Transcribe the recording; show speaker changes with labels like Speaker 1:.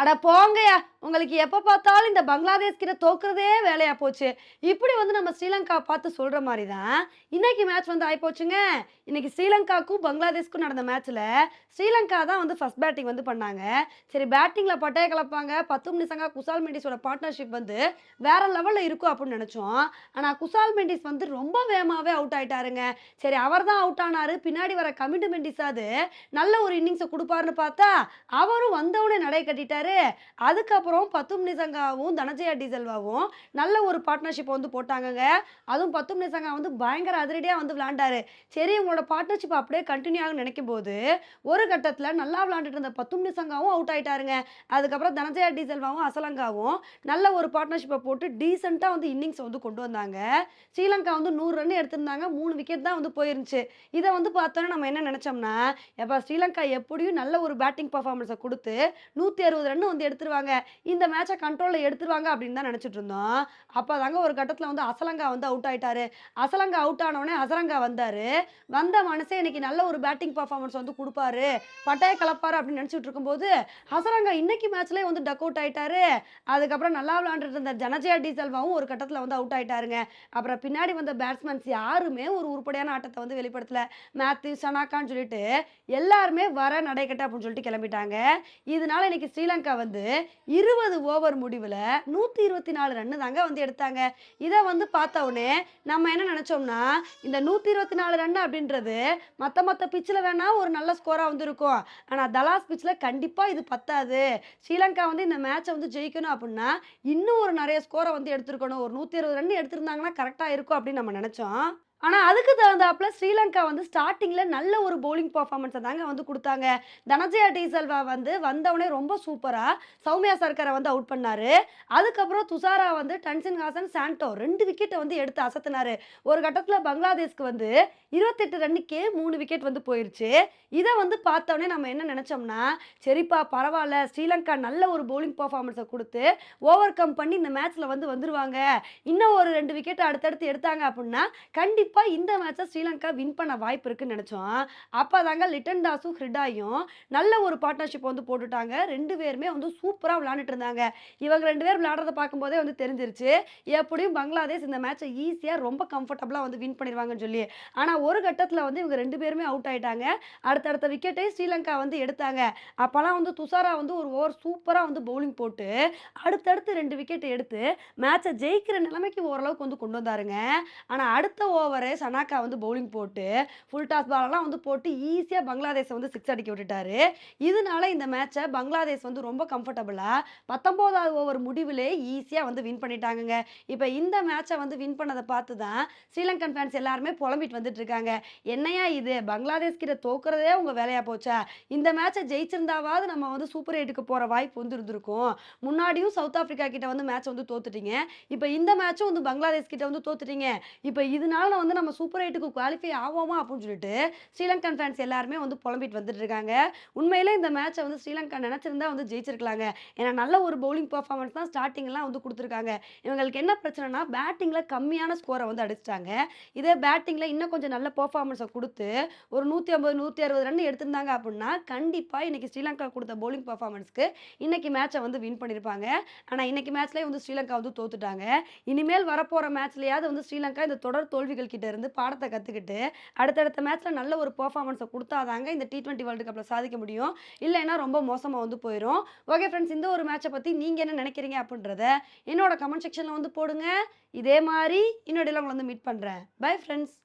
Speaker 1: அட போங்கயா உங்களுக்கு எப்போ பார்த்தாலும் இந்த பங்களாதேஷ் கிட்ட தோக்குறதே வேலையாக போச்சு. இப்படி வந்து நம்ம ஸ்ரீலங்கா பார்த்து சொல்கிற மாதிரி தான் இன்னைக்கு மேட்ச் வந்து ஆகிப்போச்சுங்க இன்னைக்கு ஸ்ரீலங்காக்கும் பங்களாதேஷ்க்கும் நடந்த மேட்ச்சில் ஸ்ரீலங்கா தான் வந்து ஃபஸ்ட் பேட்டிங் வந்து பண்ணாங்க. சரி பேட்டிங்கில் பட்டைய கலப்பாங்க. பத்து நிசங்கா குசால் மெண்டிஸோட பார்ட்னர்ஷிப் வந்து வேற லெவலில் இருக்கும் அப்படின்னு நினச்சோம். ஆனால் குசால் மெண்டிஸ் வந்து ரொம்ப வேகமாகவே அவுட் ஆகிட்டாருங்க சரி அவர் தான் அவுட் ஆனார். பின்னாடி வர கமிட்டு மெண்டிஸாவது நல்ல ஒரு இன்னிங்ஸை கொடுப்பாருன்னு பார்த்தா அவரும் வந்தவுடனே நடை கட்டிட்டாரு. அதுக்கப்புறம் பத்தும் நிசங்காவும் தனஜயா டீசல்வாவும் நல்ல ஒரு பார்ட்னர்ஷிப்பை வந்து போட்டாங்கங்க. அதுவும் பத்தும் நிசங்கா வந்து பயங்கர அதிரடியாக வந்து விளாண்டாரு சரி உங்களோட பார்ட்னர்ஷிப் அப்படியே கண்டினியூ ஆகும் நினைக்கும் போது ஒரு கட்டத்தில் நல்லா விளாண்டுட்டு இருந்த பத்தும் நிசங்காவும் அவுட் ஆயிட்டாருங்க. அதுக்கப்புறம் தனஜயா டீசல்வாவும் அசலங்காவும் நல்ல ஒரு பார்ட்னர்ஷிப்பை போட்டு டீசெண்டாக வந்து இன்னிங்ஸ் வந்து கொண்டு வந்தாங்க. ஸ்ரீலங்கா வந்து நூறு ரன் எடுத்திருந்தாங்க. மூணு விக்கெட் தான் வந்து போயிருந்துச்சு. இதை வந்து பார்த்தோன்னா நம்ம என்ன நினச்சோம்னா எப்போ ஸ்ரீலங்கா எப்படியும் நல்ல ஒரு பேட்டிங் பர்ஃபார்மன்ஸை கொடுத்து நூற்றி அறுபது ரன் வந்து எடுத்துருவாங்க. இந்த மேட்சை கண்ட்ரோலில் எடுத்துருவாங்க அப்படின்னு தான் நினச்சிட்டு இருந்தோம். அப்போ தாங்க ஒரு கட்டத்தில் வந்து அசலங்கா வந்து அவுட் ஆயிட்டாரு. அசலங்கா அவுட் ஆனவுடனே அசலங்கா வந்தார். வந்த மனசே இன்னைக்கு நல்ல ஒரு பேட்டிங் பர்ஃபார்மன்ஸ் வந்து கொடுப்பாரு. பட்டாய கலப்பார் அப்படின்னு நினச்சிட்டு இருக்கும்போது அசலங்கா இன்னைக்கு மேட்ச்லேயே வந்து டக் அவுட் ஆயிட்டாரு. அதுக்கப்புறம் நல்லா விளாண்டுட்டு இருந்த ஜனஜயா டீசல்வாவும் ஒரு கட்டத்தில் வந்து அவுட் ஆயிட்டாருங்க. அப்புறம் பின்னாடி வந்த பேட்ஸ்மேன்ஸ் யாருமே ஒரு உருப்படியான ஆட்டத்தை வந்து வெளிப்படுத்தலை. மேத்யூ சனாக்கான்னு சொல்லிட்டு எல்லாருமே வர நடைக்கட்ட அப்படின்னு சொல்லிட்டு கிளம்பிட்டாங்க. இதனால இன்னைக்கு ஸ்ரீலங்கா வந்து இரு இருபது ஓவர் முடிவில் நூற்றி இருபத்தி நாலு ரன்னு தாங்க வந்து எடுத்தாங்க. இதை வந்து பார்த்த உடனே நம்ம என்ன நினச்சோம்னா இந்த நூற்றி இருபத்தி நாலு ரன் அப்படின்றது மற்ற மற்ற பிச்சில் வேணால் ஒரு நல்ல ஸ்கோராக வந்து இருக்கும் ஆனால் தலாஸ் பிச்சில் கண்டிப்பாக இது பத்தாது. ஸ்ரீலங்கா வந்து இந்த மேட்சை வந்து ஜெயிக்கணும் அப்படின்னா இன்னும் ஒரு நிறைய ஸ்கோரை வந்து எடுத்துருக்கணும். ஒரு நூற்றி இருபது ரன் எடுத்திருந்தாங்கன்னா கரெக்டாக இருக்கும் அப்படின்னு நம்ம நினச்சோம். ஆனால் அதுக்கு தகுந்தாப்புல ஸ்ரீலங்கா வந்து ஸ்டார்டிங்கில் நல்ல ஒரு பவுலிங் பர்ஃபார்மன்ஸை தாங்க வந்து கொடுத்தாங்க. தனஜயா டீசல்வா வந்து வந்தவொடனே ரொம்ப சூப்பராக சௌமியா சர்க்கரை வந்து அவுட் பண்ணார். அதுக்கப்புறம் துஷாரா வந்து டன்சின் ஹாசன் சாண்டோ ரெண்டு விக்கெட்டை வந்து எடுத்து அசத்தினார். ஒரு கட்டத்தில் பங்களாதேஷ்க்கு வந்து இருபத்தெட்டு ரன்னுக்கே மூணு விக்கெட் வந்து போயிடுச்சு இதை வந்து பார்த்தோன்னே நம்ம என்ன நினச்சோம்னா சரிப்பா பரவாயில்ல ஸ்ரீலங்கா நல்ல ஒரு பவுலிங் பர்ஃபார்மன்ஸை கொடுத்து ஓவர் கம் பண்ணி இந்த மேட்ச்சில் வந்து வந்துருவாங்க. இன்னும் ஒரு ரெண்டு விக்கெட் அடுத்தடுத்து எடுத்தாங்க அப்படின்னா கண்டிப்பாக இந்த மேட்சை ஸ்ரீலங்கா வின் பண்ண வாய்ப்பு இருக்குன்னு நினச்சோம். அப்போ தாங்க லிட்டன் தாஸும் ஹிரிடாயும் நல்ல ஒரு பார்ட்னர்ஷிப் வந்து போட்டுட்டாங்க. ரெண்டு பேருமே வந்து சூப்பராக விளாண்டுட்டு இருந்தாங்க. இவங்க ரெண்டு பேர் விளையாடுறத பார்க்கும்போதே வந்து தெரிஞ்சிருச்சு. எப்படியும் பங்களாதேஷ் இந்த மேட்சை ஈஸியாக ரொம்ப கம்ஃபர்டபுளாக வந்து வின் பண்ணிடுவாங்கன்னு சொல்லி. ஆனால் ஒரு கட்டத்தில் வந்து இவங்க ரெண்டு பேருமே அவுட் ஆகிட்டாங்க அடுத்தடுத்த விக்கெட்டை ஸ்ரீலங்கா வந்து எடுத்தாங்க. அப்போல்லாம் வந்து துஷாரா வந்து ஒரு ஓவர் சூப்பராக வந்து பவுலிங் போட்டு அடுத்தடுத்து ரெண்டு விக்கெட் எடுத்து மேட்சை ஜெயிக்கிற நிலைமைக்கு ஓரளவுக்கு வந்து கொண்டு வந்தாருங்க. ஆனால் அடுத்த ஓவர் சனாக்கா வந்து பவுலிங் போட்டு ஃபுல் டாஸ் பாலெல்லாம் வந்து போட்டு ஈஸியாக பங்களாதேஷை வந்து சிக்ஸ் அடிக்க விட்டுட்டாரு. இதனால இந்த மேட்சை பங்களாதேஷ் வந்து ரொம்ப கம்ஃபர்டபுளாக பத்தொம்போதாவது ஓவர் முடிவிலே ஈஸியாக வந்து வின் பண்ணிட்டாங்கங்க. இப்போ இந்த மேட்சை வந்து வின் பண்ணதை பார்த்து தான் ஸ்ரீலங்கன் ஃபேன்ஸ் எல்லாருமே புலம்பிட்டு வந்துட்டு இருக்காங்க என்னையா இது? பங்களாதேஷ் கிட்ட தோக்குறதே உங்கள் வேலையாக போச்சா? இந்த மேட்சை ஜெயிச்சிருந்தாவது நம்ம வந்து சூப்பர் எயிட்டுக்கு போகிற வாய்ப்பு வந்து இருந்திருக்கும். முன்னாடியும் சவுத் ஆஃப்ரிக்கா கிட்ட வந்து மேட்ச் வந்து தோத்துட்டீங்க. இப்போ இந்த மேட்சும் வந்து பங்களாதேஷ் கிட்ட வந்து தோத்துட்டீங்க. இப்போ இதனால வந்து நம்ம சூப்பர் எயிட்டுக்கு குவாலிஃபை ஆவோமா அப்படின்னு சொல்லிட்டு ஸ்ரீலங்கன் ஃபேன்ஸ் எல்லாருமே வந்து புலம்பிட்டு வந்துட்டு இருக்காங்க. உண்மையிலே இந்த மேட்சை வந்து ஸ்ரீலங்கா நினச்சிருந்தா வந்து ஜெயிச்சிருக்கலாங்க. ஏன்னா நல்ல ஒரு பவுலிங் பர்ஃபார்மன்ஸ் தான் ஸ்டார்டிங்லாம் வந்து கொடுத்துருக்காங்க. இவங்களுக்கு என்ன பிரச்சனைனா பேட்டிங்கில் கம்மியான ஸ்கோரை வந்து அடிச்சிட்டாங்க. இதே பேட்டிங்கில் இன்னும் கொஞ்சம் நல்ல பர்ஃபார்மன்ஸை கொடுத்து ஒரு நூற்றி ஐம்பது நூற்றி அறுபது ரன் எடுத்திருந்தாங்க அப்படின்னா கண்டிப்பாக இன்னைக்கு ஸ்ரீலங்கா கொடுத்த பவுலிங் பர்ஃபார்மன்ஸ்க்கு இன்னைக்கு மேட்சை வந்து வின் பண்ணியிருப்பாங்க ஆனால் இன்னைக்கு மேட்ச்லேயே வந்து ஸ்ரீலங்கா வந்து தோத்துட்டாங்க. இனிமேல் வரப்போகிற மேட்ச்லையாவது வந்து ஸ்ரீலங்கா இந்த தொடர் தோல்விகள் கிட்ட இருந்து பாடத்தை கற்றுக்கிட்டு அடுத்தடுத்த மேட்ச்சில் நல்ல ஒரு பர்ஃபார்மன்ஸை கொடுத்தாதாங்க இந்த டி டுவெண்ட்டி வேர்ல்டு கப்பில் சாதிக்க முடியும். இல்லைன்னா ரொம்ப மோசமாக வந்து போயிடும் ஓகே ஃப்ரெண்ட்ஸ் இந்த ஒரு மேட்சை பற்றி நீங்கள் என்ன நினைக்கிறீங்க அப்படின்றத என்னோட கமெண்ட் செக்ஷனில் வந்து போடுங்க. இதே மாதிரி இன்னொடையில் உங்களை வந்து மீட் பண்ணுறேன் பை ஃப்ரெண்ட்ஸ்